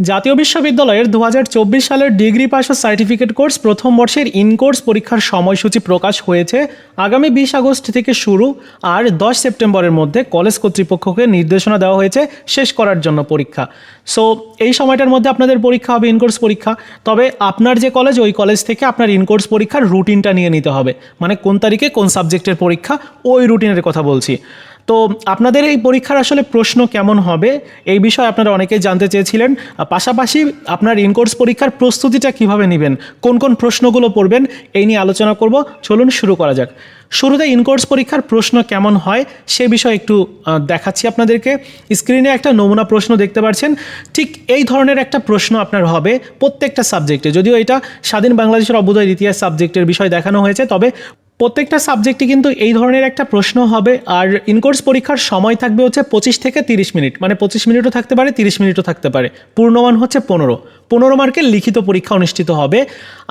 জাতীয় বিশ্ববিদ্যালয়ের দু হাজার চব্বিশ সালের ডিগ্রি পাস সার্টিফিকেট কোর্স প্রথম বর্ষের ইনকোর্স পরীক্ষার সময়সূচি প্রকাশ হয়েছে আগামী বিশ আগস্ট থেকে শুরু আর দশ সেপ্টেম্বরের মধ্যে কলেজ কর্তৃপক্ষকে নির্দেশনা দেওয়া হয়েছে শেষ করার জন্য পরীক্ষা। সো এই সময়টার মধ্যে আপনাদের পরীক্ষা হবে ইনকোর্স পরীক্ষা। তবে আপনার যে কলেজ, ওই কলেজ থেকে আপনার ইনকোর্স পরীক্ষার রুটিনটা নিয়ে নিতে হবে। মানে কোন তারিখে কোন সাবজেক্টের পরীক্ষা, ওই রুটিনের কথা বলছি। তো আপনাদের এই পরীক্ষার আসলে প্রশ্ন কেমন হবে এই বিষয়ে আপনারা অনেকেই জানতে চেয়েছিলেন। পাশাপাশি আপনার ইনকোর্স পরীক্ষার প্রস্তুতিটা কীভাবে নেবেন? কোন কোন প্রশ্নগুলো পড়বেন? এই নিয়ে আলোচনা করব। চলুন শুরু করা যাক। শুরুতে ইনকোর্স পরীক্ষার প্রশ্ন কেমন হয় সে বিষয়ে একটু দেখাচ্ছি আপনাদেরকে। স্ক্রিনে একটা নমুনা প্রশ্ন দেখতে পাচ্ছেন। ঠিক এই ধরনের একটা প্রশ্ন আপনার হবে প্রত্যেকটা সাবজেক্টে। যদিও এটা স্বাধীন বাংলাদেশের অবুদয় ইতিহাস সাবজেক্টের বিষয় দেখানো হয়েছে, তবে প্রত্যেকটা সাবজেক্টে কিন্তু এই ধরনের একটা প্রশ্ন হবে। আর ইনকোর্স পরীক্ষার সময় থাকবে হচ্ছে পঁচিশ থেকে তিরিশ মিনিট। মানে পঁচিশ মিনিটও থাকতে পারে, তিরিশ মিনিটও থাকতে পারে। পূর্ণমান হচ্ছে পনেরো। পনেরো মার্কের লিখিত পরীক্ষা অনুষ্ঠিত হবে।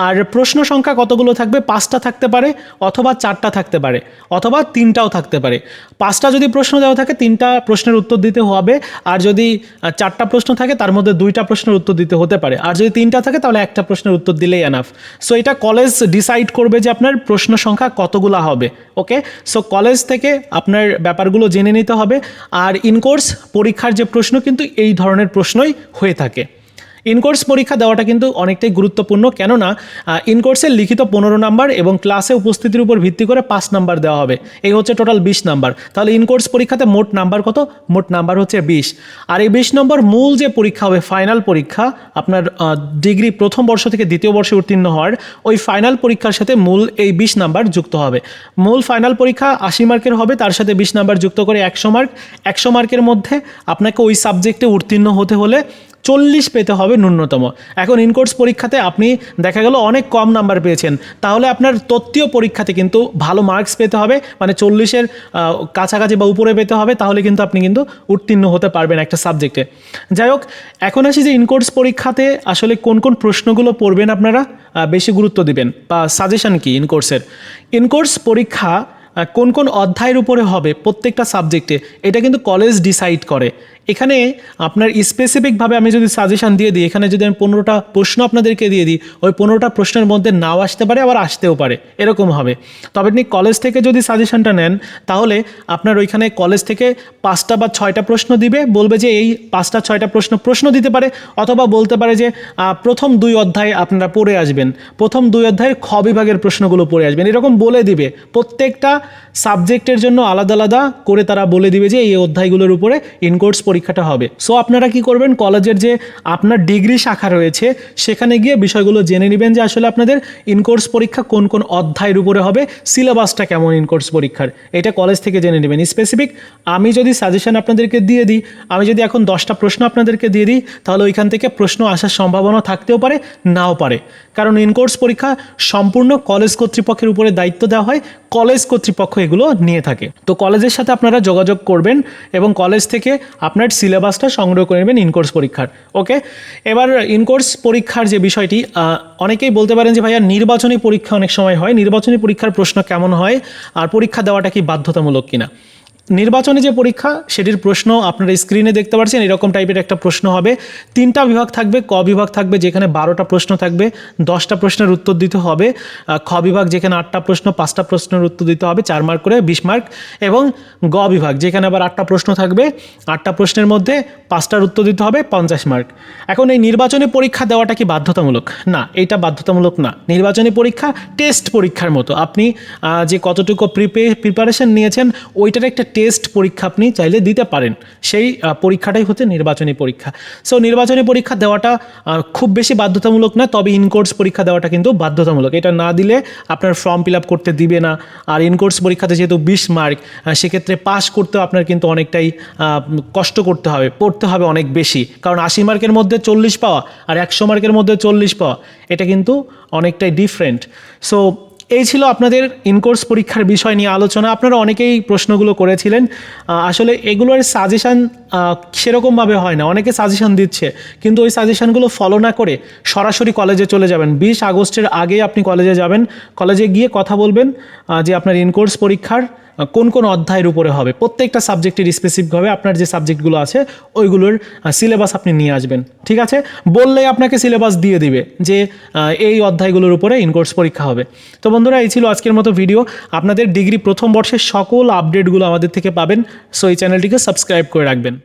আর প্রশ্ন সংখ্যা কতগুলো থাকবে? পাঁচটা থাকতে পারে অথবা চারটা থাকতে পারে অথবা তিনটাও থাকতে পারে। পাঁচটা যদি প্রশ্ন দেওয়া থাকে, তিনটা প্রশ্নের উত্তর দিতে হবে। আর যদি চারটা প্রশ্ন থাকে, তার মধ্যে দুইটা প্রশ্নের উত্তর দিতে হতে পারে। আর যদি তিনটা থাকে, তাহলে একটা প্রশ্নের উত্তর দিলেই এনাফ সো এটা কলেজ ডিসাইড করবে যে আপনার প্রশ্ন সংখ্যা কতগুলো হবে ওকে সো কলেজ থেকে আপনার ব্যাপারগুলো জেনে নিতে হবে। আর ইনকোর্স পরীক্ষার যে প্রশ্ন, কিন্তু এই ধরনের প্রশ্নই হয়ে থাকে। ইনকোর্স পরীক্ষা দেওয়াটা কিন্তু অনেকটাই গুরুত্বপূর্ণ। কেননা ইনকোর্সের লিখিত পনেরো নাম্বার এবং ক্লাসে উপস্থিতির উপর ভিত্তি করে পাঁচ নাম্বার দেওয়া হবে। এই হচ্ছে টোটাল বিশ নাম্বার। তাহলে ইনকোর্স পরীক্ষাতে মোট নাম্বার কত? মোট নাম্বার হচ্ছে বিশ। আর এই বিশ নম্বর মূল যে পরীক্ষা হবে, ফাইনাল পরীক্ষা, আপনার ডিগ্রি প্রথম বর্ষ থেকে দ্বিতীয় বর্ষে উত্তীর্ণ হওয়ার, ওই ফাইনাল পরীক্ষার সাথে মূল এই বিশ নাম্বার যুক্ত হবে। মূল ফাইনাল পরীক্ষা আশি মার্কের হবে, তার সাথে বিশ নাম্বার যুক্ত করে একশো মার্ক। একশো মার্কের মধ্যে আপনাকে ওই সাবজেক্টে উত্তীর্ণ হতে হলে চল্লিশ পেতে হবে ন্যূনতম। এখন ইনকোর্স পরীক্ষাতে আপনি দেখা গেল অনেক কম নাম্বার পেয়েছেন। তাহলে আপনার তত্ত্বীয় পরীক্ষাতে কিন্তু ভালো মার্কস পেতে হবে মানে চল্লিশের কাছাকাছি বা উপরে পেতে হবে, তাহলে কিন্তু আপনি কিন্তু উত্তীর্ণ হতে পারবেন একটা সাবজেক্টে যাই হোক, এখন আসি যে ইনকোর্স পরীক্ষাতে আসলে কোন কোন প্রশ্নগুলো পড়বেন আপনারা বেশি গুরুত্ব দিবেন, বা সাজেশন কি ইনকোর্সের ইনকোর্স পরীক্ষা কোন কোন অধ্যায়ের উপরে হবে প্রত্যেকটা সাবজেক্টে এটা কিন্তু কলেজ ডিসাইড করে। এখানে আপনার স্পেসিফিকভাবে আমি যদি সাজেশান দিয়ে দিই, এখানে যদি আমি পনেরোটা প্রশ্ন আপনাদেরকে দিয়ে দিই, ওই পনেরোটা প্রশ্নের মধ্যে নাও আসতে পারে, আবার আসতেও পারে। এরকম হবে। তবে আপনি কলেজ থেকে যদি সাজেশানটা নেন, তাহলে আপনার ওইখানে কলেজ থেকে পাঁচটা বা ছয়টা প্রশ্ন দিবে, বলবে যে এই পাঁচটা, ছয়টা প্রশ্ন প্রশ্ন দিতে পারে, অথবা বলতে পারে যে প্রথম দুই অধ্যায় আপনারা পড়ে আসবেন। প্রথম দুই অধ্যায়ের খ বিভাগের প্রশ্নগুলো পড়ে আসবেন। এরকম বলে দিবে। প্রত্যেকটা সাবজেক্টের জন্য আলাদা আলাদা করে তারা বলে দিবে যে, এই অধ্যায়গুলোর উপরে ইনকোর্স পরীক্ষাটা হবে। সো আপনারা কি করবেন? কলেজের যে আপনার ডিগ্রি শাখা রয়েছে, সেখানে গিয়ে বিষয়গুলো জেনে নেবেন যে আসলে আপনাদের ইনকোর্স পরীক্ষা কোন কোন অধ্যায়ের উপরে হবে সিলেবাসটা কেমন ইনকোর্স পরীক্ষার, এটা কলেজ থেকে জেনে নেবেন। স্পেসিফিক আমি যদি সাজেশন আপনাদেরকে দিয়ে দিই, আমি যদি এখন দশটা প্রশ্ন আপনাদেরকে দিয়ে দিই, তাহলে ওইখান থেকে প্রশ্ন আসার সম্ভাবনা থাকতেও পারে, নাও পারে। কারণ ইনকোর্স পরীক্ষা সম্পূর্ণ কলেজ কর্তৃপক্ষের উপরে দায়িত্ব দেওয়া হয়, কলেজ কর্তৃপক্ষ এগুলো নিয়ে থাকে। তো কলেজের সাথে আপনারা যোগাযোগ করবেন এবং কলেজ থেকে আপনার সিলেবাসটা সংগ্রহ করে নেবেন ইনকোর্স পরীক্ষার ওকে এবার ইনকোর্স পরীক্ষার যে বিষয়টি অনেকেই বলতে পারেন যে ভাইয়া নির্বাচনী পরীক্ষা অনেক সময় হয়, নির্বাচনী পরীক্ষার প্রশ্ন কেমন হয়, আর পরীক্ষা দেওয়াটা কি বাধ্যতামূলক কিনা? নির্বাচনী যে পরীক্ষা, সেটির প্রশ্ন আপনারা স্ক্রিনে দেখতে পাচ্ছেন এরকম টাইপের একটা প্রশ্ন হবে। তিনটা বিভাগ থাকবে, ক বিভাগ থাকবে, যেখানে বারোটা প্রশ্ন থাকবে, দশটা প্রশ্নের উত্তর দিতে হবে খ বিভাগ যেখানে আটটা প্রশ্ন, পাঁচটা প্রশ্নের উত্তর দিতে হবে, চার মার্ক করে, বিশ মার্ক এবং গ বিভাগ যেখানে আবার আটটা প্রশ্ন থাকবে, আটটা প্রশ্নের মধ্যে পাঁচটার উত্তর দিতে হবে, পঞ্চাশ মার্ক এখন এই নির্বাচনী পরীক্ষা দেওয়াটা কি বাধ্যতামূলক? না, এটা বাধ্যতামূলক না। নির্বাচনী পরীক্ষা টেস্ট পরীক্ষার মতো। আপনি যে কতটুকু প্রিপে প্রিপারেশন নিয়েছেন, ওইটার একটা টেস্ট পরীক্ষা আপনি চাইলে দিতে পারেন। সেই পরীক্ষাটাই হচ্ছে নির্বাচনী পরীক্ষা। সো নির্বাচনী পরীক্ষা দেওয়াটা খুব বেশি বাধ্যতামূলক না, তবে ইনকোর্স পরীক্ষা দেওয়াটা কিন্তু বাধ্যতামূলক। এটা না দিলে আপনার ফর্ম ফিল আপ করতে দিবে না। আর ইনকোর্স পরীক্ষাতে যেহেতু বিশ মার্ক সেক্ষেত্রে পাস করতেও আপনার কিন্তু অনেকটাই কষ্ট করতে হবে, পড়তে হবে অনেক বেশি। কারণ আশি মার্কের মধ্যে চল্লিশ পাওয়া, আর একশো মার্কের মধ্যে চল্লিশ পাওয়া, এটা কিন্তু অনেকটাই ডিফারেন্ট সো এই ছিল আপনাদের ইনকোর্স পরীক্ষার বিষয় নিয়ে আলোচনা। আপনারা অনেকেই প্রশ্নগুলো করেছিলেন। আসলে এগুলোর সাজেশান সেরকমভাবে হয় না। অনেকে সাজেশান দিচ্ছে, কিন্তু ওই সাজেশানগুলো ফলো না করে সরাসরি কলেজে চলে যাবেন। বিশ আগস্টের আগে আপনি কলেজে যাবেন। কলেজে গিয়ে কথা বলবেন যে আপনার ইনকোর্স পরীক্ষার কোন কোন অধ্যায়ের উপরে হবে? প্রত্যেকটা সাবজেক্টের স্পেসিফিকভাবে আপনার যে সাবজেক্টগুলো আছে, ওইগুলোর সিলেবাস আপনি নিয়ে আসবেন। ঠিক আছে? বললেই আপনাকে সিলেবাস দিয়ে দিবে যে এই অধ্যায়গুলোর উপরে ইনকোর্স পরীক্ষা হবে। তো বন্ধুরা, এই ছিল আজকের মতো ভিডিও আপনাদের ডিগ্রি প্রথম বর্ষের সকল আপডেটগুলো আমাদের থেকে পাবেন। সো এই চ্যানেলটিকে সাবস্ক্রাইব করে রাখবেন।